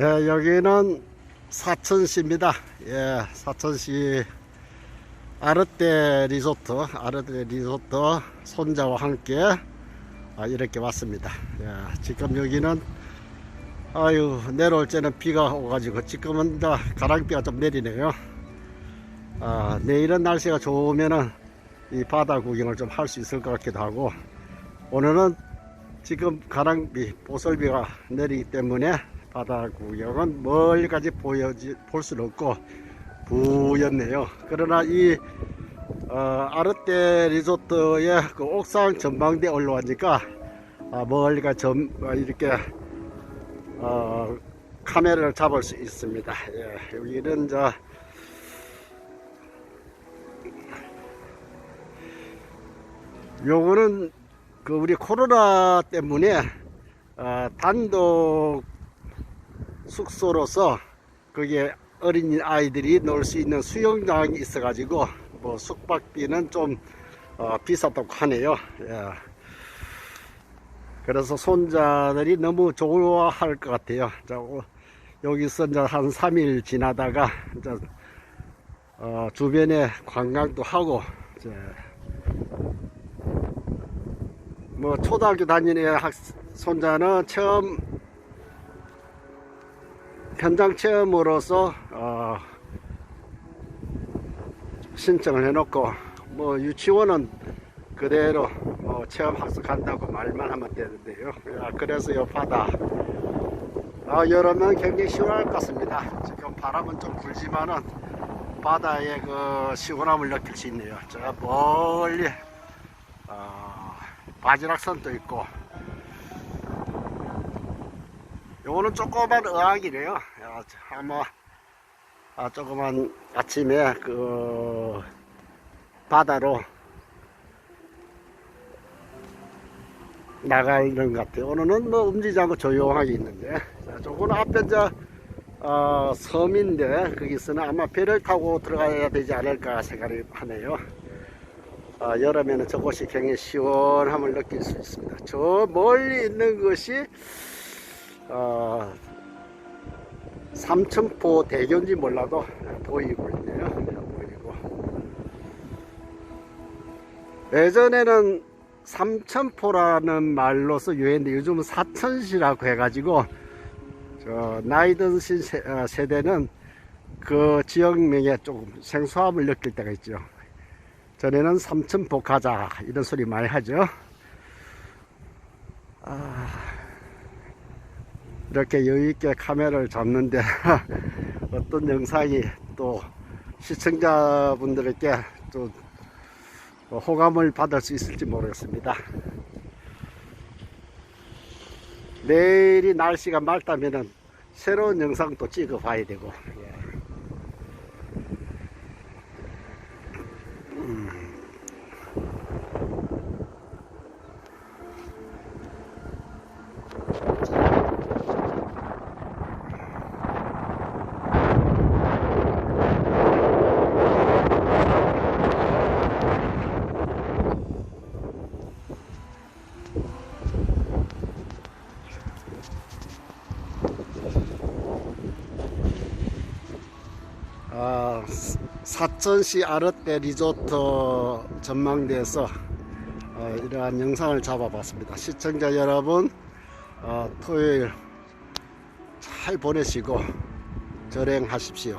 예, 여기는 사천시입니다. 예, 사천시 아르떼 리조트, 아르떼 리조트 손자와 함께 아, 이렇게 왔습니다. 예, 지금 여기는 아유 내려올 때는 비가 오가지고 지금은 이제 가랑비가 좀 내리네요. 아, 내일은 날씨가 좋으면은 이 바다 구경을 좀 할 수 있을 것 같기도 하고 오늘은 지금 가랑비, 보슬비가 내리기 때문에 바다 구경은 멀리까지 보여지, 볼 수는 없고 부였네요. 그러나 이 어, 아르떼 리조트의 그 옥상 전망대에 올라가니까 아, 멀리가 점, 어, 이렇게 어, 카메라를 잡을 수 있습니다. 예, 여기는 저 요거는 그 우리 코로나 때문에 어, 단독 숙소로서 거기에 어린 아이들이 놀 수 있는 수영장이 있어 가지고 뭐 숙박비는 좀 어, 비쌌다고 하네요. 예. 그래서 손자들이 너무 좋아할 것 같아요. 자, 오- 여기서 이제 한 3일 지나다가 이제 어, 주변에 관광도 하고 이제 뭐 초등학교 다니는 학 손자는 처음 현장 체험으로서 어, 신청을 해놓고 뭐 유치원은 그대로 어, 체험 학습한다고 말만 하면 되는데요. 아, 그래서 요 바다 아, 여름은 굉장히 시원할 것 같습니다. 지금 바람은 좀 불지만은 바다의 그 시원함을 느낄 수 있네요. 저 멀리 어, 바지락선도 있고 요거는 조그만 어항이래요. 야, 아마 아, 조그만 아침에 그 바다로 나가는 것 같아요. 오늘은 뭐 움직이지 않고 조용하게 있는데 자, 저거는 앞에 저 어, 섬인데 거기서는 아마 배를 타고 들어가야 되지 않을까 생각이 하네요. 아, 여름에는 저곳이 굉장히 시원함을 느낄 수 있습니다. 저 멀리 있는 것이 어, 삼천포 대교인지 몰라도 보이고 있네요. 보이고. 예전에는 삼천포라는 말로서 유행인데 요즘은 사천시라고 해가지고 저 나이 든 어, 세대는 그 지역명에 조금 생소함을 느낄 때가 있죠. 전에는 삼천포 가자 이런 소리 많이 하죠. 아, 이렇게 여유있게 카메라를 잡는데 어떤 영상이 또 시청자분들에게 또 호감을 받을 수 있을지 모르겠습니다. 내일이 날씨가 맑다면 새로운 영상도 찍어 봐야 되고. 예. 아, 사천시 아르떼 리조트 전망대에서 어, 이러한 영상을 잡아봤습니다. 시청자 여러분, 어, 토요일 잘 보내시고 절행하십시오.